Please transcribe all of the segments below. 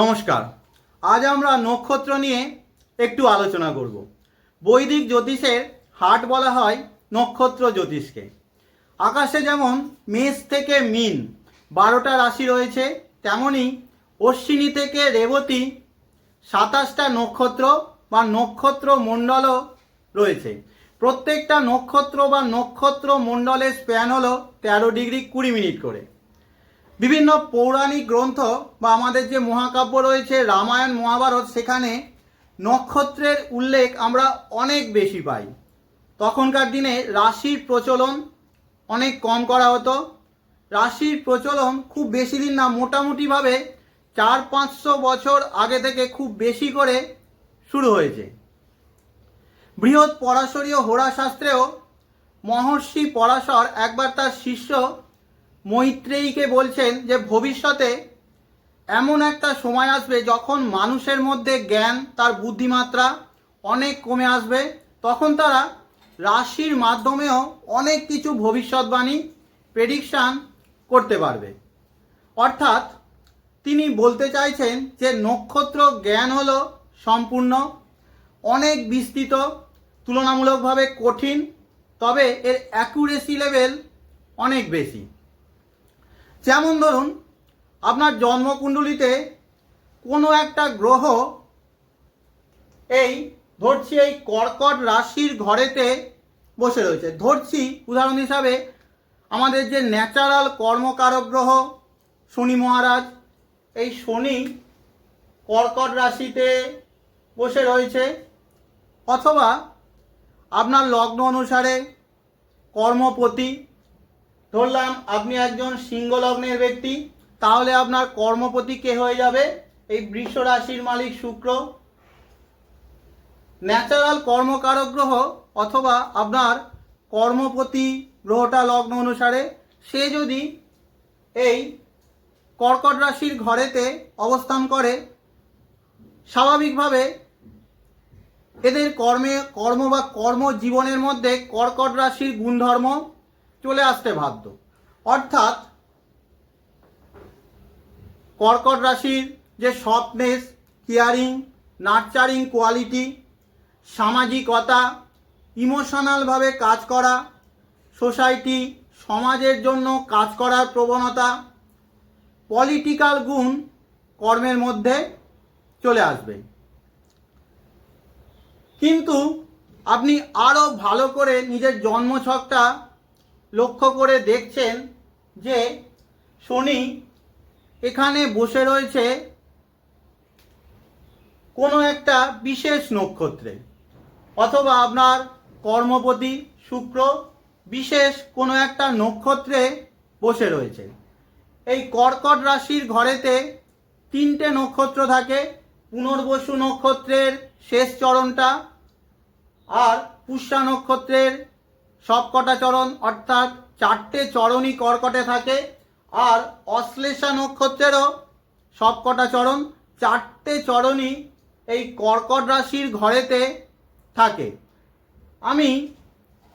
নমস্কার। আজ আমরা নক্ষত্র নিয়ে একটু আলোচনা করব। বৈদিক জ্যোতিষের হাট বলা হয় নক্ষত্র জ্যোতিষকে। আকাশে যেমন মেষ থেকে মিন বারোটা রাশি রয়েছে, তেমনি অশ্বিনী থেকে রেবতী সাতাশটা নক্ষত্র বা নক্ষত্র মণ্ডলও রয়েছে। প্রত্যেকটা নক্ষত্র বা নক্ষত্র মণ্ডলের স্প্যান হলো তেরো ডিগ্রি কুড়ি মিনিট করে। বিভিন্ন পৌরাণিক গ্রন্থ বা আমাদের যে মহাকাব্য রয়েছে, রামায়ণ, মহাভারত, সেখানে নক্ষত্রের উল্লেখ আমরা অনেক বেশি পাই। তখনকার দিনে রাশির প্রচলন অনেক কম করা হতো। রাশির প্রচলন খুব বেশি দিন না, মোটামুটিভাবে চার পাঁচশো বছর আগে থেকে খুব বেশি করে শুরু হয়েছে। বৃহৎ পরাশরীয় হোরাশাস্ত্রেও মহর্ষি পরাশর একবার তার শিষ্য মৈত্রেয়ীকে বলছেন যে ভবিষ্যতে এমন একটা সময় আসবে যখন মানুষের মধ্যে জ্ঞান, তার বুদ্ধিমাত্রা অনেক কমে আসবে। তখন তারা রাশির মাধ্যমেও অনেক কিছু ভবিষ্যৎবাণী প্রেডিকশান করতে পারবে। অর্থাৎ তিনি বলতে চাইছেন যে নক্ষত্র জ্ঞান হলো সম্পূর্ণ, অনেক বিস্তৃত, তুলনামূলকভাবে কঠিন, তবে এর অ্যাকুরেসি লেভেল অনেক বেশি। যেমন ধরুন, আপনার জন্মকুণ্ডলিতে কোনো একটা গ্রহ এই ধরছি এই কর্কট রাশির ঘরেতে বসে রয়েছে। ধরছি উদাহরণ হিসাবে আমাদের যে ন্যাচারাল কর্মকারক গ্রহ, শনি মহারাজ, এই শনি কর্কট রাশিতে বসে রয়েছে। অথবা আপনার লগ্ন অনুসারে কর্মপতি ধরলাম আপনি একজন সিংহ লগ্নের ব্যক্তি, তাহলে আপনার কর্মপতি কে হয়ে যাবে? এই বৃষ রাশির মালিক শুক্র। ন্যাচারাল কর্মকারক গ্রহ অথবা আপনার কর্মপতি গ্রহটা লগ্ন অনুসারে, সে যদি এই কর্কট রাশির ঘরেতে অবস্থান করে, স্বাভাবিকভাবে এদের কর্মে, কর্ম বা কর্মজীবনের মধ্যে কর্কট রাশির গুণধর্ম চলে আসতে বাধ্য। অর্থাৎ কর্কট রাশির যে সফটনেস কেয়ারিং নার্চারিং কোয়ালিটি সামাজিকতা ইমোশনালভাবে কাজ করা সোসাইটি সমাজের জন্য কাজ করার প্রবণতা পলিটিক্যাল গুণ কর্মের মধ্যে চলে আসবে। কিন্তু আপনি আরও ভালো করে নিজের জন্মছকটা লক্ষ্য করে দেখছেন যে শনি এখানে বসে রয়েছে কোনো একটা বিশেষ নক্ষত্রে অথবা আপনার কর্মপতি, শুক্র, বিশেষ কোনো একটা নক্ষত্রে বসে রয়েছে। এই কর্কট রাশির ঘরেতে তিনটে নক্ষত্র থাকে, পুনর্বসু নক্ষত্রের শেষ চরণটা আর পুষ্যা নক্ষত্রের সবকটা চরণ, অর্থাৎ চারটে চরণই কর্কটে থাকে, আর অশ্লেষা নক্ষত্রেরও সবকটা চরণ, চারটে চরণই এই কর্কট রাশির ঘরেতে থাকে। আমি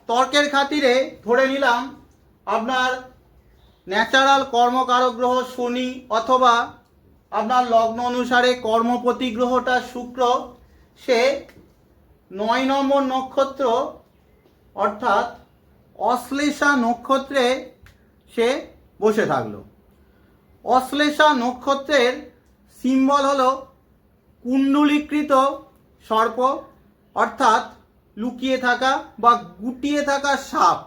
তর্কের খাতিরে ধরে নিলাম, আপনার ন্যাচারাল কর্মকারক গ্রহ শনি অথবা আপনার লগ্ন অনুসারে কর্মপতি গ্রহটা শুক্র, সে নয় নম্বর নক্ষত্র অর্থাৎ অশ্লেষা নক্ষত্রে সে বসে থাকল। অশ্লেষা নক্ষত্রের সিম্বল হলো কুণ্ডলীকৃত সর্প, অর্থাৎ লুকিয়ে থাকা বা গুটিয়ে থাকা সাপ।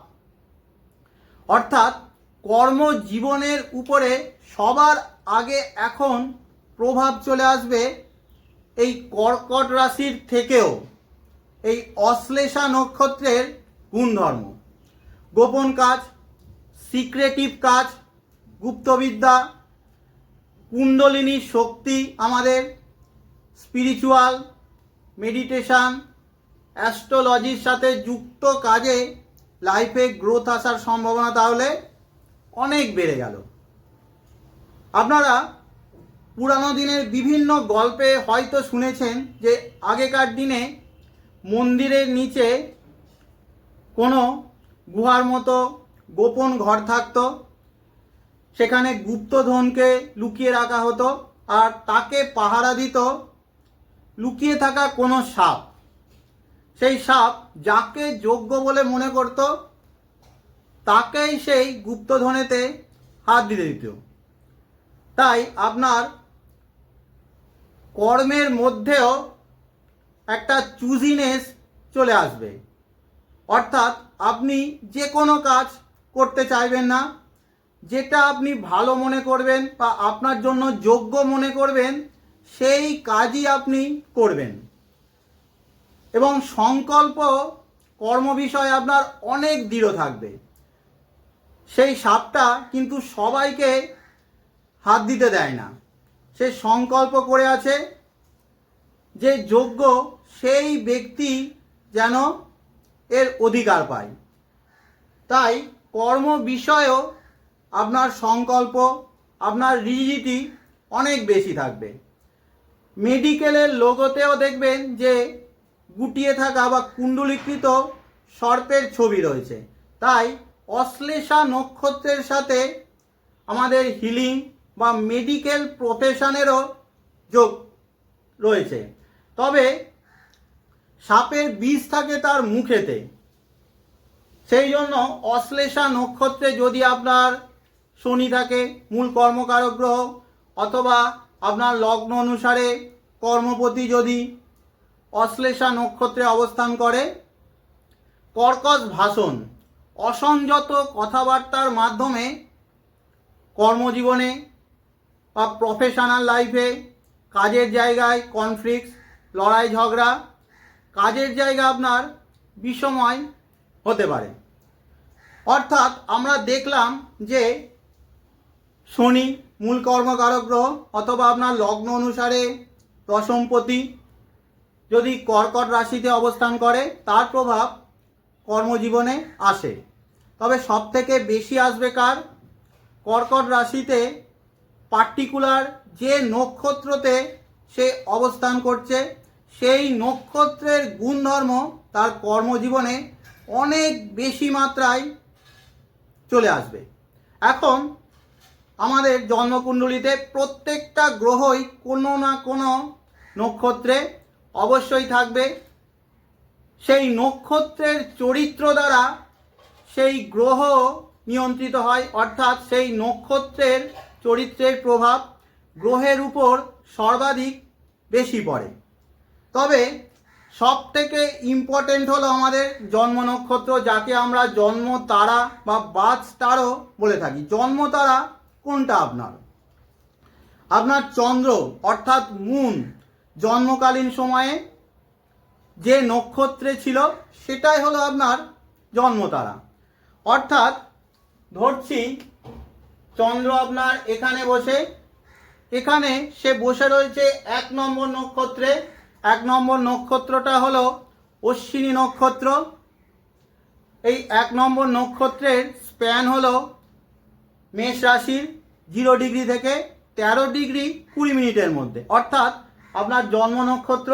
অর্থাৎ কর্মজীবনের উপরে সবার আগে এখন প্রভাব চলে আসবে এই কর্কট রাশির থেকেও। এই অশ্লেষা নক্ষত্রের গুণধর্ম গোপন কাজ সিক্রেটিভ কাজ, গুপ্তবিদ্যা, কুণ্ডলিনী শক্তি আমাদের স্পিরিচুয়াল মেডিটেশান অ্যাস্ট্রোলজির সাথে যুক্ত কাজে লাইফে গ্রোথ আসার সম্ভাবনা তাহলে অনেক বেড়ে গেল। আপনারা পুরানো দিনের বিভিন্ন গল্পে হয়তো শুনেছেন যে আগেকার দিনে মন্দিরের নিচে কোনো গুহার মতো গোপন ঘর থাকতো। সেখানে গুপ্তধনকে লুকিয়ে রাখা হতো আর তাকে পাহারা দিত। লুকিয়ে থাকা কোনো সাপ। সেই সাপ যাকে যোগ্য বলে মনে করত, তাকেই সেই গুপ্তধনেতে হাত দিতে দিত। তাই আপনার কর্মের মধ্যেও একটা চুজিনেস চলে আসবে। অর্থাৎ আপনি যে কোনো কাজ করতে চাইবেন না, যেটা আপনি ভালো মনে করবেন বা আপনার জন্য যোগ্য মনে করবেন, সেই কাজই আপনি করবেন। এবং সংকল্প কর্ম বিষয়ে আপনার অনেক দৃঢ় থাকবে। সেই সাপটা কিন্তু সবাইকে হাত দিতে দেয় না। সে সংকল্প করে আছে যে যোগ্য সেই ব্যক্তি যেন এর অধিকার পায় তাই কর্ম বিষয়েও আপনার সংকল্প, আপনার রিজিডিটি অনেক বেশি থাকবে। মেডিকেলের লোগোতেও দেখবেন যে গুটিয়ে থাকা বা কুণ্ডলীকৃত সর্পের ছবি রয়েছে। তাই অশ্লেষা নক্ষত্রের সাথে আমাদের হিলিং বা মেডিকেল প্রফেশনেরও যোগ রয়েছে। তবে সাপের বিষ থাকে তার মুখেতে। সেই জন্য অশ্লেষা নক্ষত্রে যদি আপনার শনি থাকে, মূল কর্মকারক গ্রহ, অথবা আপনার লগ্ন অনুসারে কর্মপতি যদি অশ্লেষা নক্ষত্রে অবস্থান করে, কর্কশ ভাষণ, অসংযত কথাবার্তার মাধ্যমে কর্মজীবনে বা প্রফেশনাল লাইফে কাজের জায়গায় কনফ্লিক্ট লড়াই ঝগড়া কাজের জায়গা আপনার বিষময় হতে পারে। অর্থাৎ আমরা দেখলাম যে শনি মূল কর্মকারক গ্রহ অথবা আপনার লগ্ন অনুসারে দশমপতি যদি কর্কট রাশিতে অবস্থান করে, তার প্রভাব কর্মজীবনে আসে। তবে সব থেকে বেশি আসবে কার? কর্কট রাশিতে পার্টিকুলার যে নক্ষত্রতে সে অবস্থান করছে সেই নক্ষত্রের গুণধর্ম তার কর্মজীবনে অনেক বেশি মাত্রায় চলে আসবে। এখন আমাদের জন্মকুণ্ডলিতে প্রত্যেকটা গ্রহই কোনো না কোনো নক্ষত্রে অবশ্যই থাকবে। সেই নক্ষত্রের চরিত্র দ্বারা সেই গ্রহ নিয়ন্ত্রিত হয়, অর্থাৎ সেই নক্ষত্রের চরিত্রের প্রভাব গ্রহের উপর সর্বাধিক বেশি পড়ে। তবে সব থেকে ইম্পর্টেন্ট হলো আমাদের জন্ম নক্ষত্র, যাকে আমরা জন্ম তারা বা বাজ তারও বলে থাকি। জন্ম তারা কোনটা আপনার? আপনার চন্দ্র, অর্থাৎ মুন জন্মকালীন সময়ে যে নক্ষত্রে ছিল, সেটাই হলো আপনার জন্মতারা অর্থাৎ ধরছি, চন্দ্র আপনার এখানে বসে, এখানে সে বসে রয়েছে এক নম্বর নক্ষত্রে এক নম্বর নক্ষত্রটা হলো অশ্বিনী নক্ষত্র। এই এক নম্বর নক্ষত্রের স্প্যান হলো মেষ রাশির জিরো ডিগ্রি থেকে তেরো ডিগ্রি কুড়ি মিনিটের মধ্যে। অর্থাৎ আপনার জন্ম নক্ষত্র,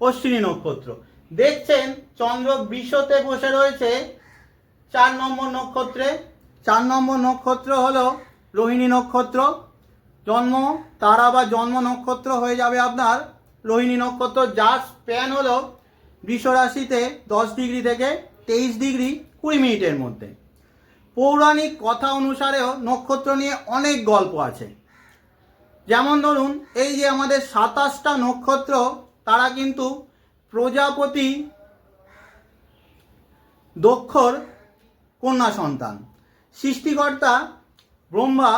অশ্বিনী নক্ষত্র। দেখছেন চন্দ্র বিশ্বতে বসে রয়েছে চার নম্বর নক্ষত্রে। চার নম্বর নক্ষত্র হলো রোহিণী নক্ষত্র। জন্ম, তারা বা জন্ম নক্ষত্র হয়ে যাবে আপনার রোহিণী নক্ষত্র যার স্প্যান হলো বৃষ রাশিতে দশ ডিগ্রি থেকে তেইশ ডিগ্রি কুড়ি মিনিটের মধ্যে। পৌরাণিক কথা অনুসারেও নক্ষত্র নিয়ে অনেক গল্প আছে। যেমন ধরুন, এই যে আমাদের সাতাশটা নক্ষত্র, তারা কিন্তু প্রজাপতি দক্ষর কন্যা সন্তান। সৃষ্টিকর্তা ব্রহ্মা,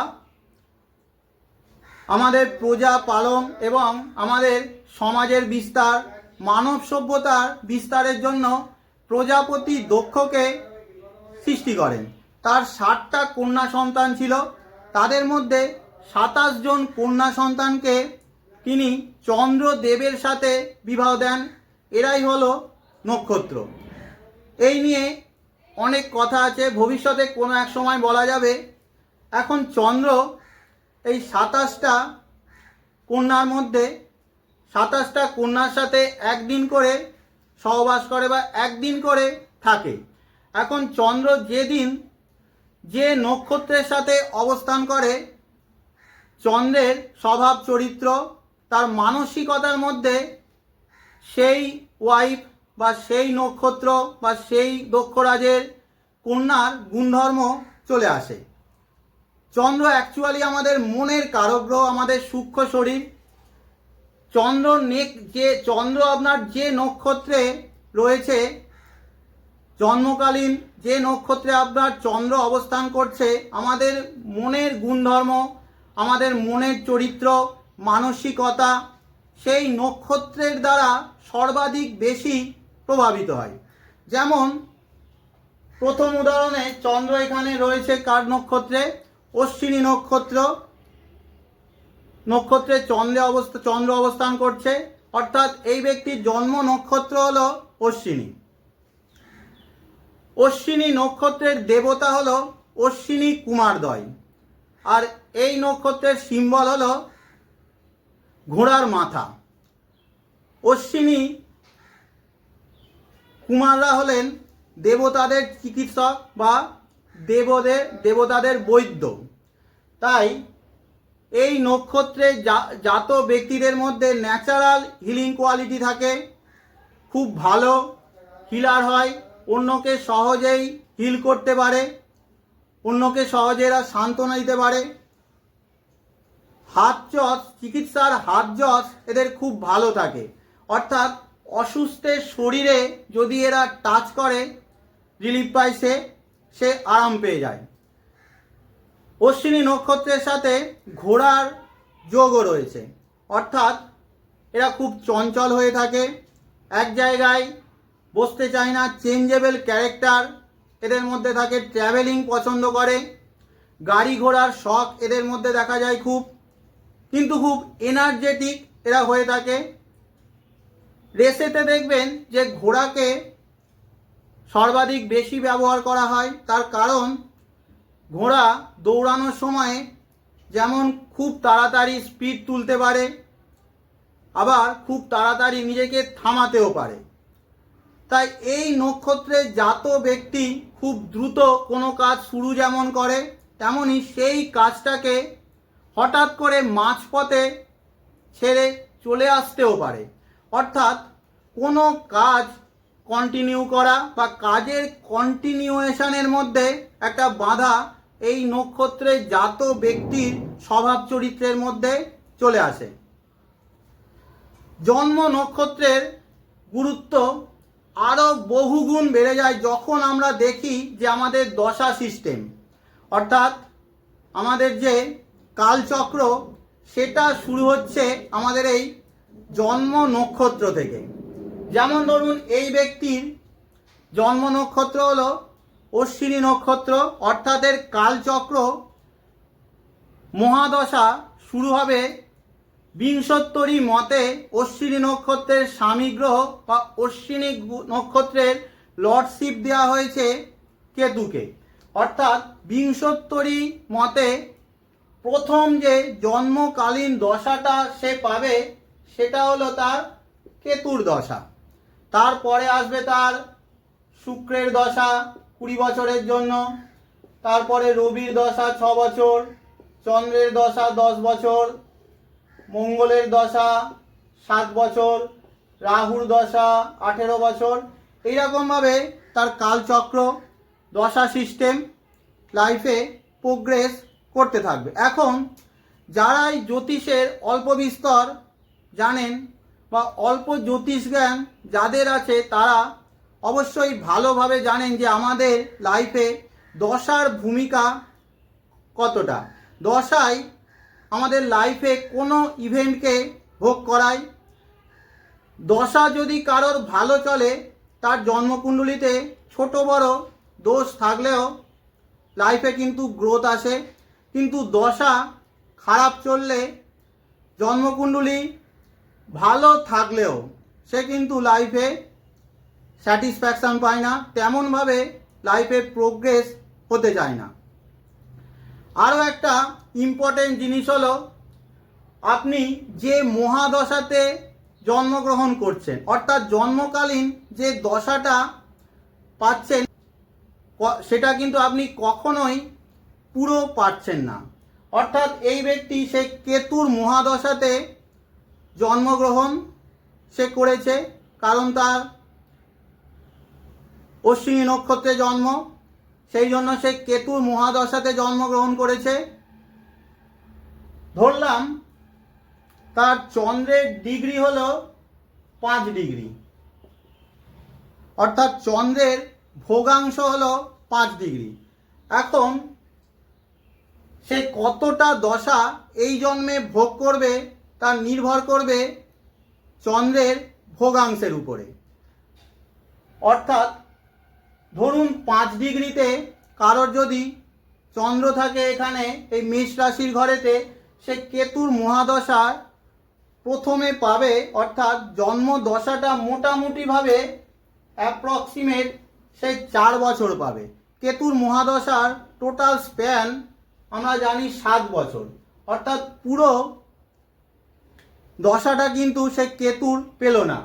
আমাদের প্রজা পালন এবং আমাদের সমাজের বিস্তার, মানব সভ্যতার বিস্তারের জন্য প্রজাপতি দক্ষকে সৃষ্টি করেন। তার ষাটটা কন্যা সন্তান ছিল। তাদের মধ্যে সাতাশ জন কন্যা সন্তানকে তিনি চন্দ্রদেবের সাথে বিবাহ দেন। এরাই হলো নক্ষত্র। এই নিয়ে অনেক কথা আছে। ভবিষ্যতে কোনো এক সময় বলা যাবে। এখন চন্দ্র এই সাতাশটা কন্যার মধ্যে সাতাশটা কন্যার সাথে একদিন করে সহবাস করে বা একদিন করে থাকে। এখন চন্দ্র যেদিন যে নক্ষত্রের সাথে অবস্থান করে, চন্দ্রের স্বভাব চরিত্র, তার মানসিকতার মধ্যে সেই ওয়াইফ বা সেই নক্ষত্র বা সেই দক্ষরাজের কন্যার গুণধর্ম চলে আসে। চন্দ্র অ্যাকচুয়ালি আমাদের মনের কারগ্রহ, আমাদের সূক্ষ্ম শরীর চন্দ্র নেক, যে চন্দ্র আপনার যে নক্ষত্রে রয়েছে, জন্মকালীন যে নক্ষত্রে আপনার চন্দ্র অবস্থান করছে, আমাদের মনের গুণধর্ম, আমাদের মনের চরিত্র, মানসিকতা, সেই নক্ষত্রের দ্বারা সর্বাধিক বেশি প্রভাবিত হয়। যেমন, প্রথম উদাহরণে চন্দ্র এখানে রয়েছে কার নক্ষত্রে? অশ্বিনী নক্ষত্র নক্ষত্রে চন্দ্রে অবস্থা, চন্দ্র অবস্থান করছে। অর্থাৎ এই ব্যক্তির জন্ম নক্ষত্র হলো অশ্বিনী। অশ্বিনী নক্ষত্রের দেবতা হল অশ্বিনী কুমারদয়। আর এই নক্ষত্রের সিম্বল হলো ঘোড়ার মাথা। অশ্বিনী কুমাররা হলেন দেবতাদের চিকিৎসক বা দেবদের, দেবতাদের বৈদ্য। তাই এই নক্ষত্রে জাত ব্যক্তিদের মধ্যে ন্যাচারাল হিলিং কোয়ালিটি থাকে, খুব ভালো হিলার হয়, অন্যকে সহজেই হিল করতে পারে, অন্যকে সহজে এরা সান্ত্বনা দিতে পারে। হাত যশ, চিকিৎসার হাত যশ এদের খুব ভালো থাকে। অর্থাৎ অসুস্থের শরীরে যদি এরা টাচ করে রিলিফ পায় সে সে আরাম পেয়ে যায়। অশ্বিনী নক্ষত্রের সাথে ঘোড়ার যোগও রয়েছে। অর্থাৎ এরা খুব চঞ্চল হয়ে থাকে, এক জায়গায় বসতে চায় না, চেঞ্জেবল ক্যারেক্টার এদের মধ্যে থাকে ট্র্যাভেলিং পছন্দ করে, গাড়ি ঘোড়ার শখ এদের মধ্যে দেখা যায় খুব। কিন্তু খুব এনার্জেটিক এরা হয়ে থাকে। রেসেতে দেখবেন যে ঘোড়াকে সর্বাধিক বেশি ব্যবহার করা হয়, তার কারণ ঘোড়া দৌড়ানোর সময় যেমন খুব তাড়াতাড়ি স্পিড তুলতে পারে, আবার খুব তাড়াতাড়ি নিজেকে থামাতেও পারে। তাই এই নক্ষত্রে জাত ব্যক্তি খুব দ্রুত কোনো কাজ শুরু যেমন করে তেমনই সেই কাজটাকে হঠাৎ করে মাঝপথে ছেড়ে চলে আসতেও পারে। অর্থাৎ কোনো কাজ কন্টিনিউ করা বা কাজের কন্টিনিউয়েশনের মধ্যে একটা বাধা এই নক্ষত্রে জাত ব্যক্তির স্বভাব চরিত্রের মধ্যে চলে আসে। জন্ম নক্ষত্রের গুরুত্ব আরও বহুগুণ বেড়ে যায় যখন আমরা দেখি যে আমাদের দশা সিস্টেম অর্থাৎ আমাদের যে কালচক্র, সেটা শুরু হচ্ছে আমাদের এই জন্ম নক্ষত্র থেকে। যেমন ধরুন, এই ব্যক্তির জন্ম নক্ষত্র হলো অশ্বিনী নক্ষত্র, অর্থাৎ এর কালচক্র মহাদশা শুরু হবে বিংশোত্তরী মতে অশ্বিনী নক্ষত্রের স্বামী গ্রহ বা অশ্বিনী নক্ষত্রের লর্ডশিপ দেওয়া হয়েছে কেতুকে। অর্থাৎ বিংশোত্তরী মতে প্রথম যে জন্মকালীন দশাটা সে পাবে সেটা হলো তার কেতুর দশা। তারপরে আসবে তার শুক্রের দশা কুড়ি বছরের জন্য, তারপরে রবির দশা ছ বছর, চন্দ্রের দশা দশ বছর, মঙ্গলের দশা সাত বছর, রাহুর দশা আঠেরো বছর। এইরকমভাবে তার কালচক্র, দশা সিস্টেম লাইফে প্রোগ্রেস করতে থাকবে। এখন যারাই জ্যোতিষের অল্প বিস্তর জানেন বা অল্প জ্যোতিষ জ্ঞান যাদের আছে তারা অবশ্যই ভালোভাবে জানেন যে আমাদের লাইফে দশার ভূমিকা কতটা। দশায় আমাদের লাইফে কোনো ইভেন্টকে ভোগ করায়। দশা যদি কারোর ভালো চলে, তার জন্মকুণ্ডলিতে ছোট বড় দোষ থাকলেও লাইফে কিন্তু গ্রোথ আসে। কিন্তু দশা খারাপ চললে জন্মকুণ্ডলী ভালো থাকলেও সে কিন্তু লাইফে স্যাটিসফ্যাকশান পায় না, তেমনভাবে লাইফে প্রোগ্রেস হতে যায় না। আরও একটা ইম্পর্টেন্ট জিনিস হলো, আপনি যে মহাদশাতে জন্মগ্রহণ করছেন, অর্থাৎ জন্মকালীন যে দশাটা পাচ্ছেন সেটা কিন্তু আপনি কখনোই পুরো পাচ্ছেন না। অর্থাৎ এই ব্যক্তি, সে কেতুর মহাদশাতে জন্মগ্রহণ সে করেছে, কারণ তার অশ্বিনী নক্ষত্রে জন্ম, সেই জন্য সে কেতুর মহাদশাতে জন্মগ্রহণ করেছে। ধরলাম, তার চন্দ্রের ডিগ্রি হলো পাঁচ ডিগ্রি। অর্থাৎ চন্দ্রের ভোগাংশ হলো পাঁচ ডিগ্রি। এখন সে কতটা দশা এই জন্মে ভোগ করবে তার নির্ভর করবে চন্দ্রের ভোগাংশের উপরে। অর্থাৎ ধরুন পাঁচ ডিগ্রিতে কারোর যদি চন্দ্র থাকে এখানে, এই মেষ রাশির ঘরেতে, সে কেতুর মহাদশা প্রথমে পাবে, অর্থাৎ জন্ম দশাটা মোটামুটিভাবে অ্যাপ্রক্সিমেট সে চার বছর পাবে। কেতুর মহাদশার টোটাল স্প্যান আমরা জানি সাত বছর। অর্থাৎ পুরো দশাটা কিন্তু সে কেতুর পেল না।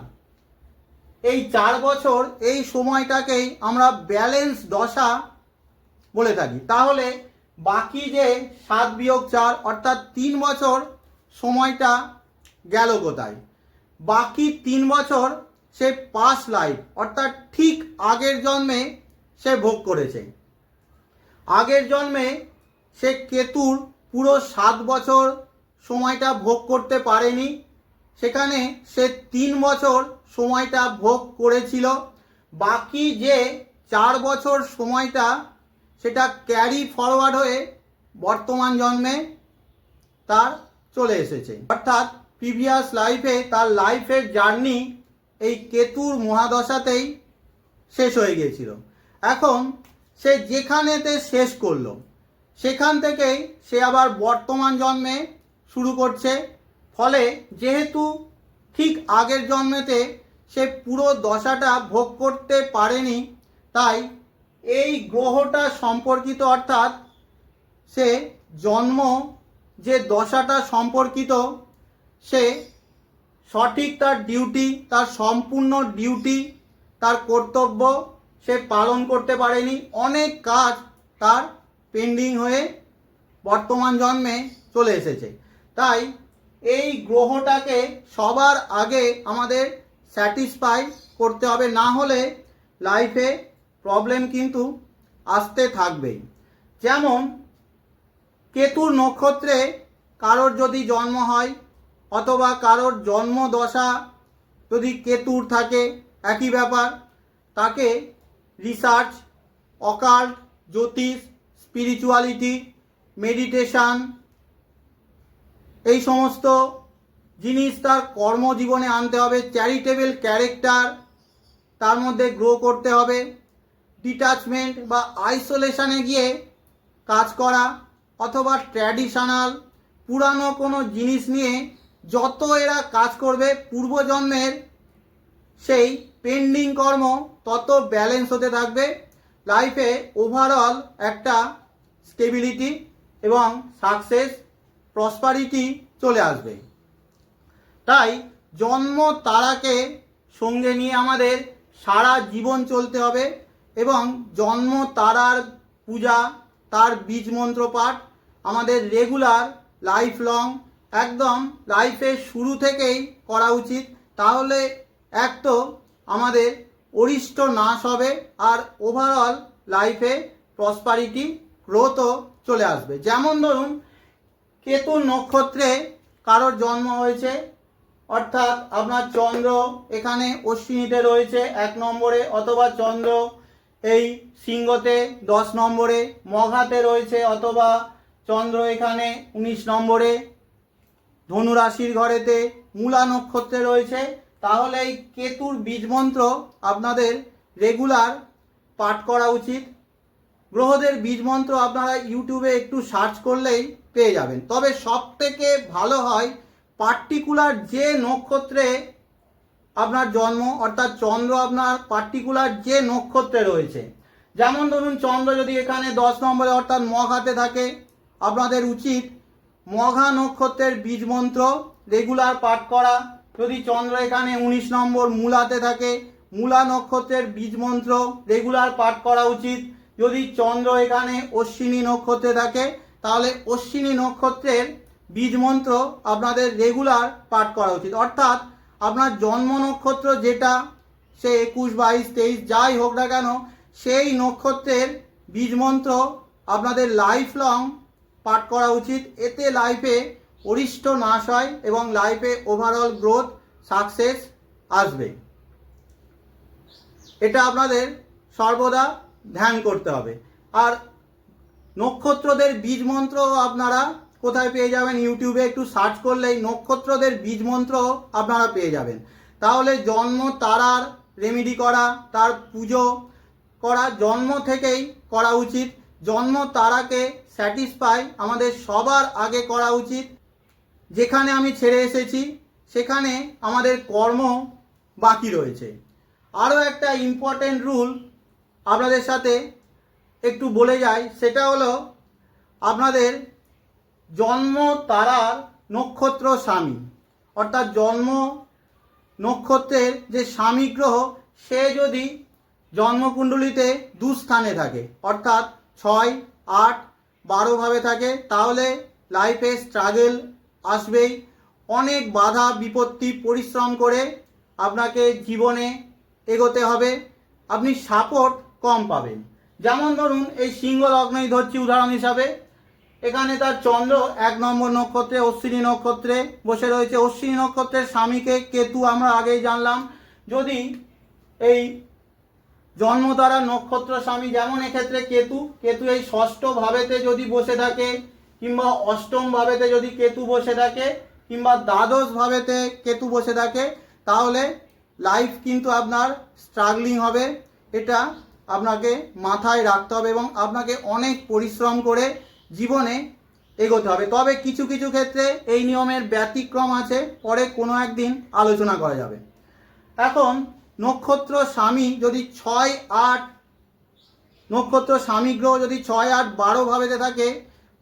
এই চার বছর এই সময়টাকেই আমরা ব্যালেন্স দশা বলে থাকি। তাহলে বাকি যে সাত বিয়োগ চার, অর্থাৎ তিন বছর সময়টা গেল কোথায়? বাকি তিন বছর সে পাস লাইফ অর্থাৎ ঠিক আগের জন্মে সে ভোগ করেছে। আগের জন্মে সে কেতুর পুরো সাত বছর সময়টা ভোগ করতে পারেনি। সেখানে সে তিন বছর সময়টা ভোগ করেছিল। বাকি যে চার বছর সময়টা সেটা ক্যারি ফরওয়ার্ড হয়ে বর্তমান জন্মে তার চলে এসেছে। অর্থাৎ প্রিভিয়াস লাইফে তার লাইফের জার্নি এই কেতুর মহাদশাতেই শেষ হয়ে গিয়েছিল। এখন সে যেখানেতে শেষ করল, সেখান থেকেই সে আবার বর্তমান জন্মে শুরু করছে। ফলে যেহেতু ঠিক আগের জন্মেতে সে পুরো দশাটা ভোগ করতে পারেনি, তাই এই গ্রহটা সম্পর্কিত অর্থাৎ সে জন্ম যে দশাটা সম্পর্কিত, সে সঠিক তার ডিউটি, তার সম্পূর্ণ ডিউটি, তার কর্তব্য সে পালন করতে পারেনি। অনেক কাজ তার পেন্ডিং হয়ে বর্তমান জন্মে চলে এসেছে। তাই এই গ্রহটাকে সবার আগে আমাদের স্যাটিসফাই করতে হবে, না হলে লাইফে প্রবলেম কিন্তু আসতে থাকবে যেমন কেতুর নক্ষত্রে কারোর যদি জন্ম হয় অথবা কারোর জন্ম দশা যদি কেতুর থাকে, একই ব্যাপার। তাকে রিসার্চ অকাল্ট জ্যোতিষ স্পিরিচুয়ালিটি মেডিটেশান এই সমস্ত জিনিস তার কর্মজীবনে আনতে হবে চ্যারিটেবল ক্যারেক্টার তার মধ্যে গ্রো করতে হবে ডিটাচমেন্ট বা আইসোলেশনে গিয়ে কাজ করা অথবা ট্র্যাডিশনাল পুরানো কোনো জিনিস নিয়ে যত এরা কাজ করবে পূর্বজন্মের সেই পেন্ডিং কর্ম তত ব্যালেন্স হতে থাকবে। লাইফে ওভারঅল একটা স্টেবিলিটি এবং সাকসেস প্রসপারিটি চলে আসবে। তাই জন্ম তারাকে সঙ্গে নিয়ে আমাদের সারা জীবন চলতে হবে এবং জন্ম তারার পূজা, তার বীজ মন্ত্র পাঠ আমাদের রেগুলার লাইফ লং একদম লাইফের শুরু থেকেই করা উচিত। তাহলে এক তো আমাদের অরিষ্ট নাশ হবে আর ওভারঅল লাইফে প্রসপারিটি গ্রোথও চলে আসবে। যেমন ধরুন কেতু নক্ষত্রে কারোর জন্ম হয়েছে? অর্থাৎ আপনার চন্দ্র এখানে অশ্বিনীতে রয়েছে এক নম্বরে, অথবা চন্দ্র এই সিংহতে দশ নম্বরে, মঘাতে রয়েছে, অথবা চন্দ্র এখানে উনিশ নম্বরে। ধনু রাশির ঘরেতে মূলা নক্ষত্রে রয়েছে। তাহলে এই কেতুর বীজমন্ত্র আপনাদের রেগুলার পাঠ করা উচিত। গ্রহদের বীজমন্ত্র আপনারা ইউটিউবে একটু সার্চ করলেই পেয়ে যাবেন। তবে সব থেকে ভালো হয় পার্টিকুলার যে নক্ষত্রে আপনার জন্ম, অর্থাৎ চন্দ্র আপনার পার্টিকুলার যে নক্ষত্রে রয়েছে। যেমন ধরুন, চন্দ্র যদি এখানে দশ নম্বরে, অর্থাৎ মঘাতে থাকে, আপনাদের উচিত মঘা নক্ষত্রের বীজ মন্ত্র রেগুলার পাঠ করা। যদি চন্দ্র এখানে উনিশ নম্বর মূলাতে থাকে, মূলা নক্ষত্রের বীজ মন্ত্র রেগুলার পাঠ করা উচিত। যদি চন্দ্র এখানে অশ্বিনী নক্ষত্রে থাকে, তাহলে অশ্বিনী নক্ষত্রের বীজ মন্ত্র আপনাদের রেগুলার পাঠ করা উচিত। অর্থাৎ আপনার জন্ম নক্ষত্র যেটা, সে একুশ, বাইশ, তেইশ, যাই হোক না কেন, সেই নক্ষত্রের বীজ মন্ত্র আপনাদের লাইফ লং পাঠ করা উচিত। এতে লাইফে অরিষ্ট নাশ হয় এবং লাইফে ওভারঅল গ্রোথ সাকসেস আসবে। এটা আপনাদের সর্বদা ধ্যান করতে হবে। আর নক্ষত্রদের বীজ মন্ত্র আপনারা কোথায় পেয়ে যাবেন? ইউটিউবে একটু সার্চ করলেই নক্ষত্রদের বীজ মন্ত্র আপনারা পেয়ে যাবেন। তাহলে জন্ম, তারার রেমিডি করা, তার পুজো করা, জন্ম থেকেই করা উচিত। জন্ম, তারাকে স্যাটিসফাই আমাদের সবার আগে করা উচিত। যেখানে আমি ছেড়ে এসেছি, সেখানে আমাদের কর্ম বাকি রয়েছে। আরও একটা ইম্পর্টেন্ট রুল আপনাদের সাথে একটু বলে যাই, সেটা হলো আপনাদের জন্ম তারার নক্ষত্র স্বামী। অর্থাৎ জন্ম নক্ষত্রের যে স্বামী গ্রহ, সে যদি জন্মকুণ্ডলিতে দুস্থানে থাকে, অর্থাৎ ছয়, আট, বারো ভাবে থাকে, তাহলে লাইফে স্ট্রাগল আসবেই। অনেক বাধা, বিপত্তি, পরিশ্রম করে আপনাকে জীবনে এগোতে হবে। আপনি সাপোর্ট কম পাবেন। যেমন ধরুন, এই সিংহ লগ্নই ধরছি উদাহরণ হিসাবে। এখানে তার চন্দ্র এক নম্বর নক্ষত্রে, অশ্বিনী নক্ষত্রে বসে রয়েছে। অশ্বিনী নক্ষত্রের স্বামীকে কেতু আমরা আগেই জানলাম। যদি এই জন্ম দ্বারা নক্ষত্র স্বামী, যেমন এক্ষেত্রে কেতু কেতু এই ষষ্ঠ ভাবেতে যদি বসে থাকে, কিংবা অষ্টম ভাবেতে যদি কেতু বসে থাকে, কিংবা দ্বাদশ ভাবেতে কেতু বসে থাকে, তাহলে লাইফ কিন্তু আপনার স্ট্রাগলিং হবে। এটা আপনাকে মাথায় রাখতে হবে এবং আপনাকে অনেক পরিশ্রম করে জীবনে এগোতে হবে। তবে কিছু কিছু ক্ষেত্রে এই নিয়মের ব্যতিক্রম আছে, পরে কোনো একদিন আলোচনা করা যাবে। এখন নক্ষত্র স্বামী যদি ছয়, আট, নক্ষত্র স্বামী গ্রহ যদি ছয়, আট, বারো ভাবেতে থাকে,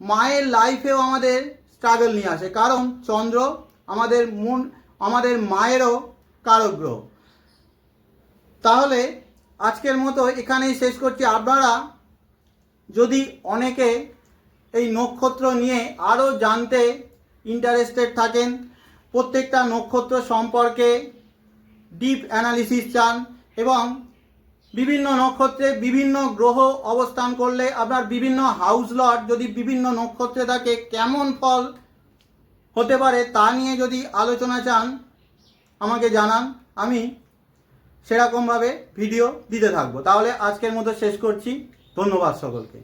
মায়ের লাইফেও আমাদের স্ট্রাগল নিয়ে আসে। কারণ চন্দ্র আমাদের মন, আমাদের মায়েরও কারক গ্রহ। তাহলে আজকের মতো এখানেই শেষ করছি। আপনারা যদি অনেকে এই নক্ষত্র নিয়ে আরও জানতে ইন্টারেস্টেড থাকেন, প্রত্যেকটা নক্ষত্র সম্পর্কে ডিপ অ্যানালিসিস চান এবং বিভিন্ন নক্ষত্রে বিভিন্ন গ্রহ অবস্থান করলে আপনার বিভিন্ন হাউস লট যদি বিভিন্ন নক্ষত্রে থাকে, কেমন ফল হতে পারে তা নিয়ে যদি আলোচনা চান, আমাকে জানান। আমি সেরকমভাবে ভিডিও দিতে থাকব। তাহলে আজকের মতো শেষ করছি। ধন্যবাদ সকলকে।